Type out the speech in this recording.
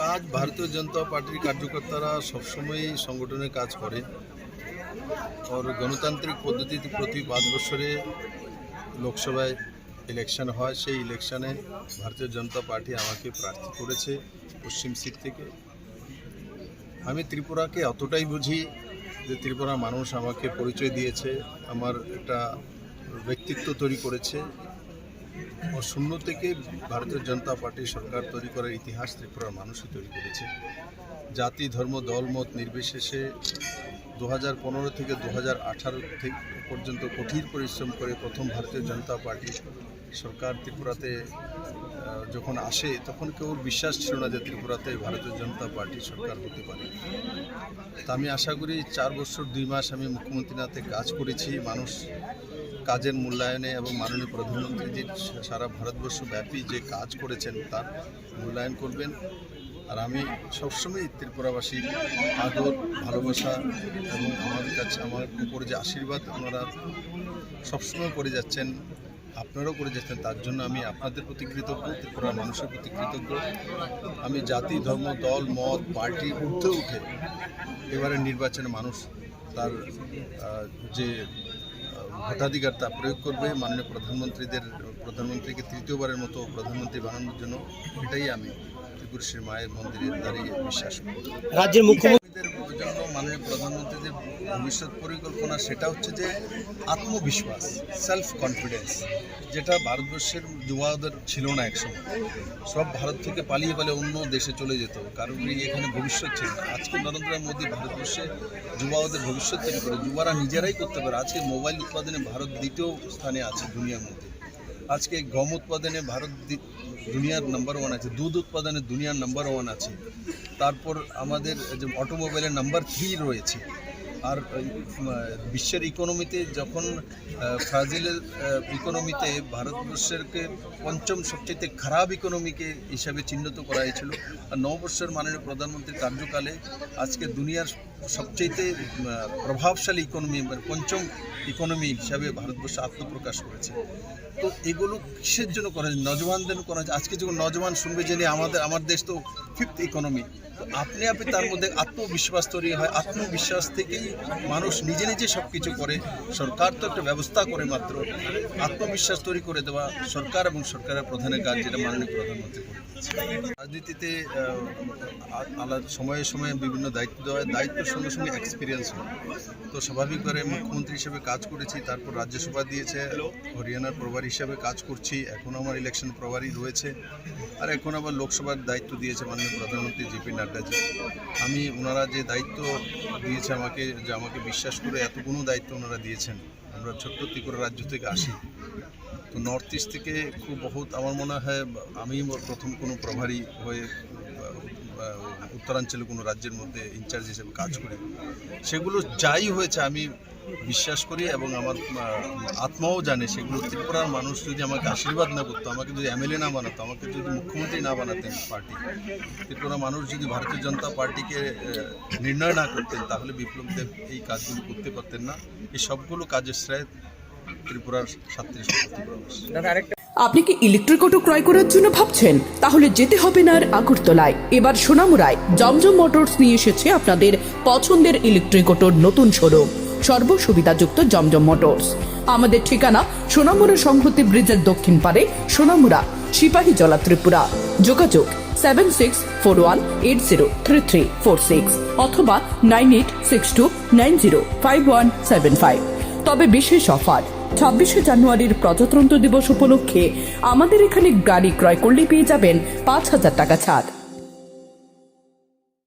কাজ ভারতীয় জনতা পার্টির কার্যকর্তারা সবসময়ই সংগঠনের কাজ করে আর গণতান্ত্রিক পদ্ধতিতে প্রতি পাঁচ বছরে লোকসভায় ইলেকশন হয়। সেই ইলেকশনে ভারতীয় জনতা পার্টি আমাকে প্রার্থী করেছে পশ্চিম সিট থেকে। আমি ত্রিপুরাকে অতটাই বুঝি যে ত্রিপুরা মানুষ আমাকে পরিচয় দিয়েছে, আমার একটা ব্যক্তিত্ব তৈরি করেছে। ও শূন্য থেকে ভারতীয় জনতা পার্টি সরকার তৈরি করার ইতিহাস ত্রিপুরার মানুষই তৈরি করেছে। জাতি, ধর্ম, দল, মত নির্বিশেষে দু পনেরো থেকে দু হাজার পর্যন্ত কঠিন পরিশ্রম করে প্রথম ভারতীয় জনতা পার্টি সরকার ত্রিপুরাতে যখন আসে, তখন কেউ বিশ্বাস ছিল না যে ত্রিপুরাতে ভারতীয় জনতা পার্টি সরকার হতে পারে। তা আমি আশা করি চার বছর দুই মাস আমি মুখ্যমন্ত্রী নাতে কাজ করেছি। মানুষ কাজের মূল্যায়নে এবং মাননীয় প্রধানমন্ত্রী যে সারা ভারতবর্ষ ব্যাপী যে কাজ করেছেন, তার মূল্যায়ন করবেন। আর আমি সবসময় ত্রিপুরাবাসীর আদর, ভালোবাসা এবং আমার কাছে, আমার উপরে যে আশীর্বাদ ওনারা সবসময় করে যাচ্ছেন, আপনারাও করে যাচ্ছেন, তার জন্য আমি আপনাদের প্রতি কৃতজ্ঞ, ত্রিপুরার মানুষের প্রতি কৃতজ্ঞ। আমি জাতি, ধর্ম, দল, মত, পার্টি ঊর্ধ্বে উঠে এবারে নির্বাচনে মানুষ তার যে ভোটাধিকার তা প্রয়োগ করবে, মাননীয় প্রধানমন্ত্রীদের, প্রধানমন্ত্রীকে তৃতীয়বারের মতো প্রধানমন্ত্রী বানানোর জন্য এটাই আমি ত্রিপুরেশ্বরী মায়ের মন্দিরের দাঁড়িয়ে বিশ্বাস করি। রাজ্যের মুখ্যমন্ত্রী জন্য মাননীয় প্রধানমন্ত্রীদের ভবিষ্যৎ পরিকল্পনা, সেটা হচ্ছে যে আত্মবিশ্বাস সেলফ কনফিডেন্স যেটা ভারতবর্ষের যুবাদের ছিল না একসময়। সব ভারত থেকে পালিয়ে পালিয়ে অন্য দেশে চলে যেত, কারণ এখানে ভবিষ্যৎ ছিল না। আজকে নরেন্দ্র মোদী ভারতবর্ষে যুবাদের ভবিষ্যৎ তৈরি করে, যুবারা নিজেরাই করতে পারে। আজকে মোবাইল উৎপাদনে ভারত দ্বিতীয় স্থানে আছে দুনিয়ার মধ্যে। আজকে গম উৎপাদনে ভারত দুনিয়ার নাম্বার ওয়ান আছে, দুধ উৎপাদনে দুনিয়ার নাম্বার ওয়ান আছে। তারপর আমাদের যে অটোমোবাইলের নাম্বার থ্রি রয়েছে। আর বিশ্বের ইকোনমিতে যখন ফ্রাজিল ইকোনমিতে ভারতবর্ষেরকে পঞ্চম সবচেয়ে খারাপ ইকোনমিকে হিসাবে চিহ্নিত করা হয়েছিল, আর নববর্ষের মাননীয় প্রধানমন্ত্রীর কার্যকালে আজকে দুনিয়ার সবচেয়ে প্রভাবশালী ইকোনমি মানে পঞ্চম ইকোনমি হিসাবে ভারতবর্ষ আত্মপ্রকাশ করেছে। তো এগুলো কিসের জন্য করা নজওয়ানদের করা আজকে যখন নজওয়ান শুনবে যে আমাদের, আমার দেশ তো ফিফথ ইকোনমি আপনি আপনি তার মধ্যে আত্মবিশ্বাস তৈরি হয়, আত্মবিশ্বাস থেকেই মানুষ নিজে নিজে সব কিছু করে। সরকার তো একটা ব্যবস্থা করে মাত্র, আত্মবিশ্বাস তৈরি করে দেওয়া সরকার এবং সরকারের প্রধানের কাজ যেটা মাননীয় প্রধানমন্ত্রী রাজনীতিতে আলাদা সময়ে সময়ে বিভিন্ন দায়িত্ব দেওয়া দায়িত্বের সঙ্গে সঙ্গে এক্সপিরিয়েন্স হয়। তো স্বাভাবিকভাবে মুখ্যমন্ত্রী হিসেবে কাজ করেছি, তারপর রাজ্যসভা দিয়েছে, হরিয়ানার প্রভারী হিসেবে কাজ করছি এখন আমার ইলেকশন প্রভারী রয়েছে। আর এখন আবার লোকসভার দায়িত্ব দিয়েছে মাননীয় প্রধানমন্ত্রী জেপি নাড্ডাজি আমি ওনারা যে দায়িত্ব দিয়েছে আমাকে, যে আমাকে বিশ্বাস করে এতগুলো দায়িত্ব ওনারা দিয়েছেন, আমরা ছোট্ট ত্রিপুরা রাজ্য থেকে আসি। তো নর্থ ইস্ট থেকে খুব বহুত, আমার মনে হয়, আমি প্রথম কোনো প্রভারী হয়ে উত্তরাঞ্চলে কোনো রাজ্যের মধ্যে ইনচার্জ হিসেবে কাজ করি। সেগুলো যাই হয়েছে, আমি বিশ্বাস করি এবং আমার আত্মাও জানে সেগুলো ত্রিপুরার মানুষ যদি আমাকে আশীর্বাদ না করতো আমাকে যদি এমএলএ না বানাতো আমাকে যদি মুখ্যমন্ত্রী না বানাতেন পার্টি ত্রিপুরা মানুষ যদি ভারতীয় জনতা পার্টিকে নির্ণয় না করতেন তাহলে বিপ্লব দেব এই কাজগুলো করতে পারতেন না। এই সবগুলো কাজের শ্রেয় ত্রিপুরার ছাত্রী আপনি কি ইলেকট্রিক অটো ক্রয় করার জন্য ভাবছেন? তাহলে যেতে হবে না আর আগরতলায়। এবার সোনামুড়ায় জমজম মোটরস নিয়ে এসেছে আপনাদের পছন্দের ইলেকট্রিক অটোর নতুন শোরুম সর্বসুবিধাযুক্ত জমজম মোটরস। আমাদের ঠিকানা সোনামুড়া সংহতি ব্রিজের দক্ষিণ পারে, সোনামুড়া, সিপাহী জলা ত্রিপুরা। যোগাযোগ seven six four one eight zero three three four six অথবা nine eight six two nine zero five one seven five তবে বিশেষ অফার, ছাব্বিশে জানুয়ারির প্রজাতন্ত্র দিবস উপলক্ষে আমাদের এখানে গাড়ি ক্রয় করলে পেয়ে যাবেন পাঁচ হাজার টাকা ছাড়।